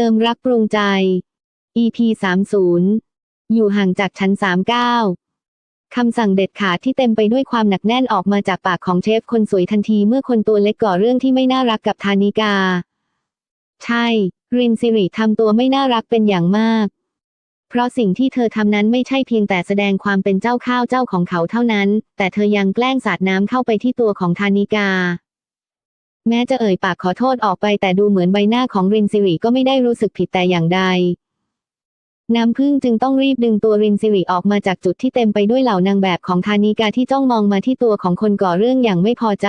เติมรักปรุงใจ EP 30อยู่ห่างจากชั้น39คำสั่งเด็ดขาดที่เต็มไปด้วยความหนักแน่นออกมาจากปากของเชฟคนสวยทันทีเมื่อคนตัวเล็กก่อเรื่องที่ไม่น่ารักกับธานิกา ใช่ รินสิริทำตัวไม่น่ารักเป็นอย่างมาก เพราะสิ่งที่เธอทำนั้นไม่ใช่เพียงแต่แสดงความเป็นเจ้าข้าวเจ้าของเขาเท่านั้น แต่เธอยังแกล้งสาดน้ำเข้าไปที่ตัวของธานิกา แม้จะเอ่ยปากขอโทษออกไปแต่ดูเหมือนใบหน้าของรินสิริก็ไม่ได้รู้สึกผิดแต่อย่างใด น้ำพึ่งจึงต้องรีบดึงตัวรินสิริออกมาจากจุดที่เต็มไปด้วยเหล่านางแบบของธานิกาที่จ้องมองมาที่ตัวของคนก่อเรื่องอย่างไม่พอใจ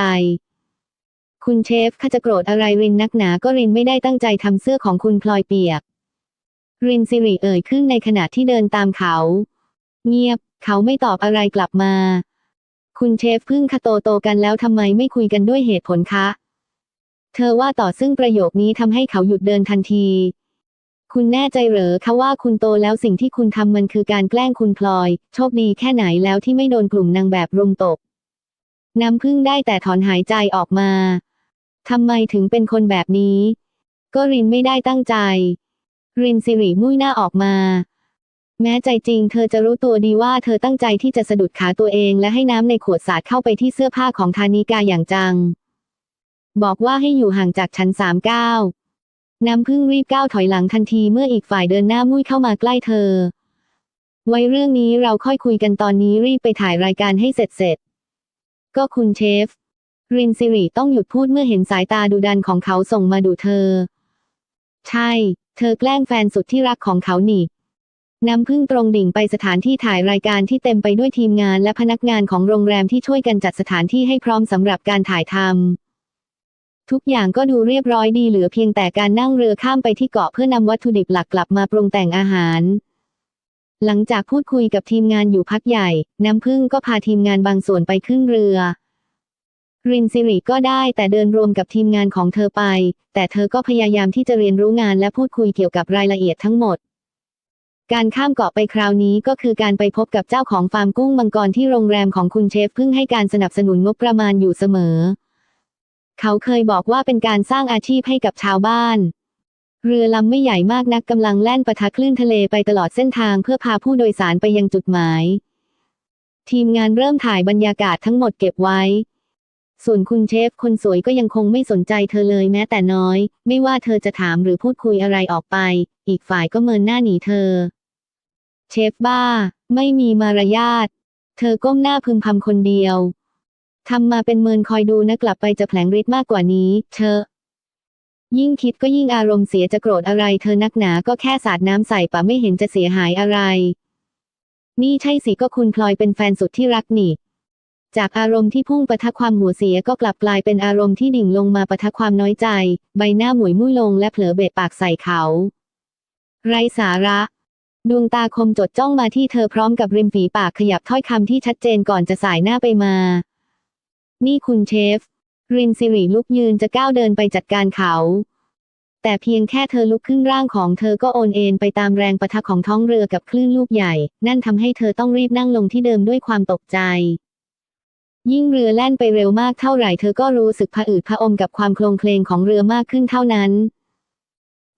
คุณเชฟข้าจะโกรธอะไรรินนักหนาก็รินไม่ได้ตั้งใจทำเสื้อของคุณพลอยเปียก รินสิริเอ่ยขึ้นในขณะที่เดินตามเขา เงียบ เขาไม่ตอบอะไรกลับมา คุณเชฟพิ่งคาโตโตกันแล้วทำไมไม่คุยกันด้วยเหตุผลคะ ธอว่าต่อซึ่งประโยคนี้ทำให้เขาหยุดเดินทันที คุณแน่ใจเหรอคะว่าคุณโตแล้วสิ่งที่คุณทำมันคือการแกล้งคุณพลอย โชคดีแค่ไหนแล้วที่ไม่โดนกลุ่มนางแบบรุมตบน้ำพึ่งได้แต่ถอนหายใจออกมาทำไมถึงเป็นคนแบบนี้ ก็รินไม่ได้ตั้งใจ รินสิริมุ่ยหน้าออกมา แม้ใจจริงเธอจะรู้ตัวดีว่าเธอตั้งใจที่จะสะดุดขาตัวเองและให้น้ำในขวดสาดเข้าไปที่เสื้อผ้าของธานิกาอย่างจัง บอกว่าให้อยู่ห่างจากชั้นสามเก้าน้ำพึ่งรีบก้าวถอยหลังทันทีเมื่ออีกฝ่ายเดินหน้ามุ่ยเข้ามาใกล้เธอ ไว้เรื่องนี้เราค่อยคุยกันตอนนี้รีบไปถ่ายรายการให้เสร็จเสร็จ ก็คุณเชฟ รินสิริต้องหยุดพูดเมื่อเห็นสายตาดุดันของเขาส่งมาดูเธอ ใช่ เธอแกล้งแฟนสุดที่รักของเขาหนิน้ำพึ่งตรงดิ่งไปสถานที่ถ่ายรายการที่เต็มไปด้วยทีมงานและพนักงานของโรงแรมที่ช่วยกันจัดสถานที่ให้พร้อมสำหรับการถ่ายทำ ทุกอย่างก็ดูเรียบร้อยดีเหลือเพียงแต่การนั่งเรือข้ามไปที่เกาะเพื่อนำวัตถุดิบหลักกลับมาปรุงแต่งอาหาร หลังจากพูดคุยกับทีมงานอยู่พักใหญ่ น้ำพึ่งก็พาทีมงานบางส่วนไปขึ้นเรือ รินสิริก็ได้แต่เดินรวมกับทีมงานของเธอไป แต่เธอก็พยายามที่จะเรียนรู้งานและพูดคุยเกี่ยวกับรายละเอียดทั้งหมดการข้ามเกาะไปคราวนี้ก็คือการไปพบกับเจ้าของฟาร์มกุ้งมังกรที่โรงแรมของคุณเชฟเพิ่งให้การสนับสนุนงบประมาณอยู่เสมอ เขาเคยบอกว่าเป็นการสร้างอาชีพให้กับชาวบ้าน เรือลำไม่ใหญ่มากนักกำลังแล่นปะทะคลื่นทะเลไปตลอดเส้นทางเพื่อพาผู้โดยสารไปยังจุดหมาย ทีมงานเริ่มถ่ายบรรยากาศทั้งหมดเก็บไว้ ส่วนคุณเชฟคนสวยก็ยังคงไม่สนใจเธอเลยแม้แต่น้อย ไม่ว่าเธอจะถามหรือพูดคุยอะไรออกไป อีกฝ่ายก็เมินหน้าหนีเธอ เชฟบ้า ไม่มีมารยาท เธอก้มหน้าพึมพำคนเดียว ทำมาเป็นเมินคอยดูนะกลับไปจะแผลงฤทธิ์มากกว่านี้ เธอ ยิ่งคิดก็ยิ่งอารมณ์เสียจะโกรธอะไร เธอนักหนาก็แค่สาดน้ำใส่ปะไม่เห็นจะเสียหายอะไร นี่ใช่สิก็คุณพลอยเป็นแฟนสุดที่รักนี่ จากอารมณ์ที่พุ่งปะทะความหัวเสียก็กลับกลายเป็นอารมณ์ที่ดิ่งลงมาปะทะความน้อยใจ ใบหน้าหมวยมุ่ยลงและเผลอเบะปากใส่เขา ไรสาระดวงตาคมจดจ้องมาที่เธอพร้อมกับริมฝีปากขยับถ้อยคำที่ชัดเจนก่อนจะสายหน้าไปมา นี่คุณเชฟ รินสิริลุกยืนจะก้าวเดินไปจัดการเขา แต่เพียงแค่เธอลุกขึ้นร่างของเธอก็โอนเอ็นไปตามแรงประทะของท้องเรือกับคลื่นลูกใหญ่ นั่นทำให้เธอต้องรีบนั่งลงที่เดิมด้วยความตกใจ ยิ่งเรือแล่นไปเร็วมากเท่าไหร่เธอก็รู้สึกผะอืดผะอมกับความโคลงเคลงของเรือมากขึ้นเท่านั้น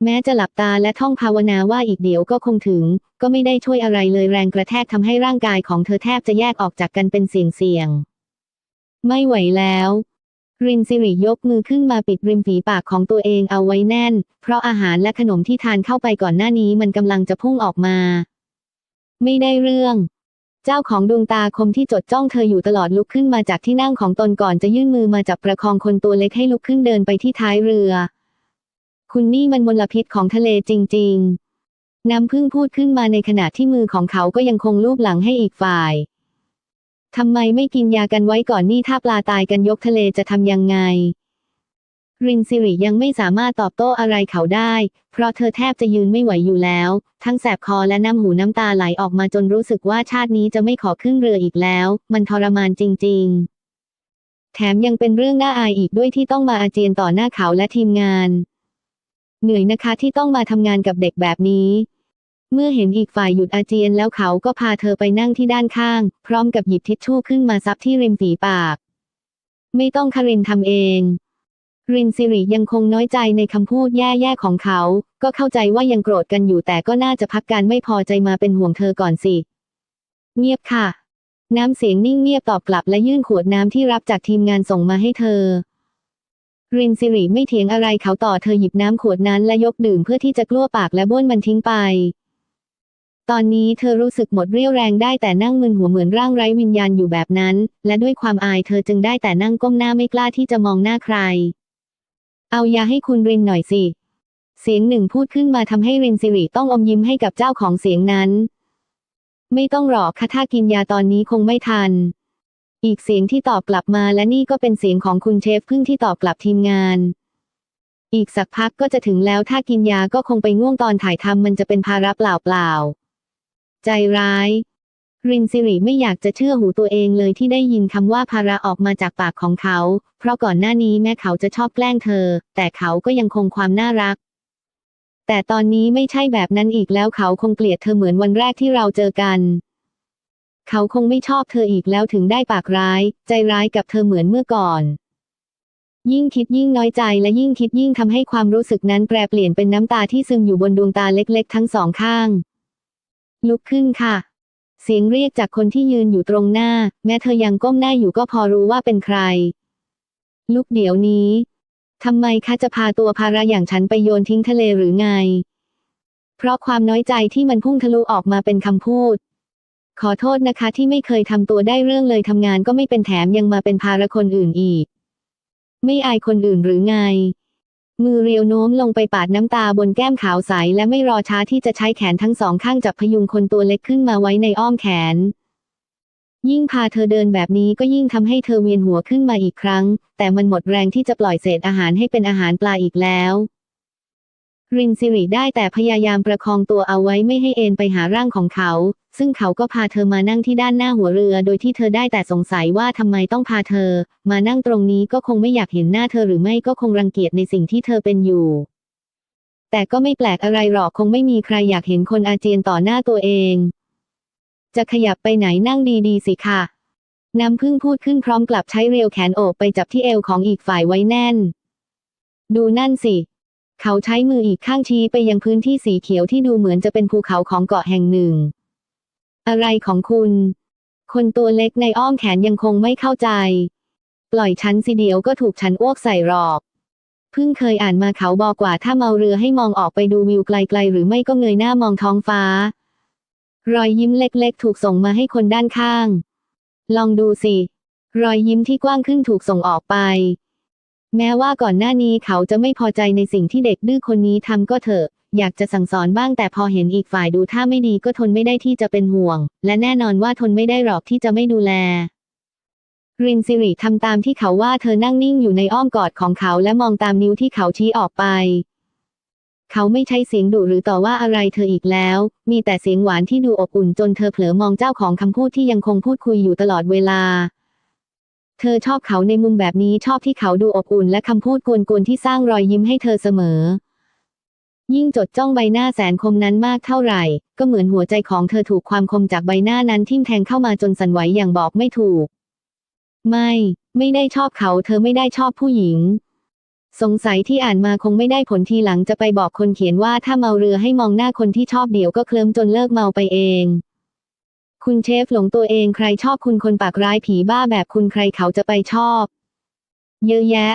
แม้จะหลับตาและท่องภาวนาว่าอีกเดี๋ยวก็คงถึง ก็ไม่ได้ช่วยอะไรเลยแรงกระแทกทำให้ร่างกายของเธอแทบจะแยกออกจากกันเป็นเสียงๆ ไม่ไหวแล้วรินสิริยกมือขึ้นมาปิดริมฝีปากของตัวเองเอาไว้แน่น เพราะอาหารและขนมที่ทานเข้าไปก่อนหน้านี้มันกำลังจะพุ่งออกมา ไม่ได้เรื่อง เจ้าของดวงตาคมที่จดจ้องเธออยู่ตลอดลุกขึ้นมาจากที่นั่งของตนก่อนจะยื่นมือมาจับประคองคนตัวเล็กให้ลุกขึ้นเดินไปที่ท้ายเรือ คุณนี่มันมลพิษของทะเลจริง ๆ น้ำพึ่งพูดขึ้นมาในขณะที่มือของเขาก็ยังคงลูบหลังให้อีกฝ่าย ทำไมไม่กินยากันไว้ก่อนนี่ถ้าปลาตายกันยกทะเลจะทำยังไง รินสิริยังไม่สามารถตอบโต้อะไรเขาได้ เพราะเธอแทบจะยืนไม่ไหวอยู่แล้ว ทั้งแสบคอและน้ำหูน้ำตาไหลออกมาจนรู้สึกว่าชาตินี้จะไม่ขอขึ้นเรืออีกแล้ว มันทรมานจริง ๆ แถมยังเป็นเรื่องน่าอายอีกด้วยที่ต้องมาอาเจียนต่อหน้าเขาและทีมงาน เหนื่อยนะคะที่ต้องมาทำงานกับเด็กแบบนี้ เมื่อเห็นอีกฝ่ายหยุดอาเจียนแล้วเขาก็พาเธอไปนั่งที่ด้านข้าง พร้อมกับหยิบทิชชู่ขึ้นมาซับที่ริมฝีปาก ไม่ต้องคารินทำเอง รินซิริยังคงน้อยใจในคำพูดแย่ๆของเขา ก็เข้าใจว่ายังโกรธกันอยู่แต่ก็น่าจะพักการไม่พอใจมาเป็นห่วงเธอก่อนสิ เงียบค่ะ น้ำเสียงนิ่งเงียบตอบกลับและยื่นขวดน้ำที่รับจากทีมงานส่งมาให้เธอรินซิริไม่เถียงอะไรเขาต่อเธอหยิบน้ำขวดนั้นและยกดื่มเพื่อที่จะกลั้วปากและบ้วนมันทิ้งไป ตอนนี้เธอรู้สึกหมดเรี่ยวแรงได้แต่นั่งมึนหัวเหมือนร่างไร้วิญญาณอยู่แบบนั้น และด้วยความอายเธอจึงได้แต่นั่งก้มหน้าไม่กล้าที่จะมองหน้าใคร เอายาให้คุณรินหน่อยสิ เสียงหนึ่งพูดขึ้นมาทำให้รินซิริต้องอมยิ้มให้กับเจ้าของเสียงนั้น ไม่ต้องหรอกค่ะถ้ากินยาตอนนี้คงไม่ทัน อีกเสียงที่ตอบกลับมาและนี่ก็เป็นเสียงของคุณเชฟพึ่งที่ตอบกลับทีมงานอีกสักพักก็จะถึงแล้วถ้ากินยาก็คงไปง่วงตอนถ่ายทำมันจะเป็นภาระเปล่า ใจร้าย รินซิริไม่อยากจะเชื่อหูตัวเองเลยที่ได้ยินคำว่าภาระออกมาจากปากของเขา เพราะก่อนหน้านี้แม้เขาจะชอบแกล้งเธอ แต่เขาก็ยังคงความน่ารัก แต่ตอนนี้ไม่ใช่แบบนั้นอีกแล้วเขาคงเกลียดเธอเหมือนวันแรกที่เราเจอกัน เขาคงไม่ชอบเธออีกแล้วถึงได้ปากร้าย ใจร้ายกับเธอเหมือนเมื่อก่อนยิ่งคิดยิ่งน้อยใจและยิ่งคิดยิ่งทำให้ความรู้สึกนั้นแปรเปลี่ยนเป็นน้ำตาที่ซึมอยู่บนดวงตาเล็กๆ ทั้งสองข้าง ลุกขึ้นค่ะ เสียงเรียกจากคนที่ยืนอยู่ตรงหน้า แม้เธอยังก้มหน้าอยู่ก็พอรู้ว่าเป็นใคร ลุกเดี๋ยวนี้ทำไมคะจะพาตัวภาระอย่างฉันไปโยนทิ้งทะเลหรือไง เพราะความน้อยใจที่มันพุ่งทะลุออกมาเป็นคำพูด ขอโทษนะคะที่ไม่เคยทำตัวได้เรื่องเลยทำงานก็ไม่เป็นแถมยังมาเป็นภาระคนอื่นอีก ไม่อายคนอื่นหรือไง มือเรียวโน้มลงไปปาดน้ำตาบนแก้มขาวใสและไม่รอช้าที่จะใช้แขนทั้งสองข้างจับพยุงคนตัวเล็กขึ้นมาไว้ในอ้อมแขน ยิ่งพาเธอเดินแบบนี้ก็ยิ่งทำให้เธอเวียนหัวขึ้นมาอีกครั้ง แต่มันหมดแรงที่จะปล่อยเศษอาหารให้เป็นอาหารปลาอีกแล้ว รินซิริได้แต่พยายามประคองตัวเอาไว้ไม่ให้เอ็นไปหาร่างของเขา ซึ่งเขาก็พาเธอมานั่งที่ด้านหน้าหัวเรือ โดยที่เธอได้แต่สงสัยว่าทำไมต้องพาเธอ มานั่งตรงนี้ก็คงไม่อยากเห็นหน้าเธอหรือไม่ก็คงรังเกียจในสิ่งที่เธอเป็นอยู่ แต่ก็ไม่แปลกอะไรหรอกคงไม่มีใครอยากเห็นคนอาเจียนต่อหน้าตัวเอง จะขยับไปไหนนั่งดีๆสิค่ะน้ำพึ่งพูดขึ้นพร้อมกลับใช้เรียวแขนโอบไปจับที่เอวของอีกฝ่ายไว้แน่น ดูนั่นสิ เขาใช้มืออีกข้างชี้ไปยังพื้นที่สีเขียวที่ดูเหมือนจะเป็นภูเขาของเกาะแห่งหนึ่ง อะไรของคุณ คนตัวเล็กในอ้อมแขนยังคงไม่เข้าใจ ปล่อยฉันสิเดียวก็ถูกฉันอ้วกใส่หรอก เพิ่งเคยอ่านมาเขาบอกว่าถ้าเมาเรือให้มองออกไปดูวิวไกลๆ หรือไม่ก็เงยหน้ามองท้องฟ้า รอยยิ้มเล็กๆ ถูกส่งมาให้คนด้านข้าง ลองดูสิ รอยยิ้มที่กว้างขึ้นถูกส่งออกไป แม้ว่าก่อนหน้านี้เขาจะไม่พอใจในสิ่งที่เด็กดื้อคนนี้ทำก็เถอะ อยากจะสั่งสอนบ้างแต่พอเห็นอีกฝ่ายดูท่าไม่ดีก็ทนไม่ได้ที่จะเป็นห่วง และแน่นอนว่าทนไม่ได้หรอกที่จะไม่ดูแล รินซิริทำตามที่เขาว่าเธอนั่งนิ่งอยู่ในอ้อมกอดของเขาและมองตามนิ้วที่เขาชี้ออกไป เขาไม่ใช้เสียงดุหรือต่อว่าอะไรเธออีกแล้ว มีแต่เสียงหวานที่ดูอบอุ่นจนเธอเผลอมองเจ้าของคำพูดที่ยังคงพูดคุยอยู่ตลอดเวลา เธอชอบเขาในมุมแบบนี้ชอบที่เขาดูอบอุ่นและคำพูดกวนๆที่สร้างรอยยิ้มให้เธอเสมอ ยิ่งจดจ้องใบหน้าแสนคมนั้นมากเท่าไหร่ ก็เหมือนหัวใจของเธอถูกความคมจากใบหน้านั้นทิ่มแทงเข้ามาจนสั่นไหวอย่างบอกไม่ถูก ไม่ ไม่ได้ชอบเขาเธอไม่ได้ชอบผู้หญิง สงสัยที่อ่านมาคงไม่ได้ผลทีหลังจะไปบอกคนเขียนว่าถ้าเมาเรือให้มองหน้าคนที่ชอบเดี๋ยวก็เคลิ้มจนเลิกเมาไปเอง คุณเชฟหลงตัวเองใครชอบคุณคนปากร้ายผีบ้าแบบคุณใครเขาจะไปชอบ เยอะแยะ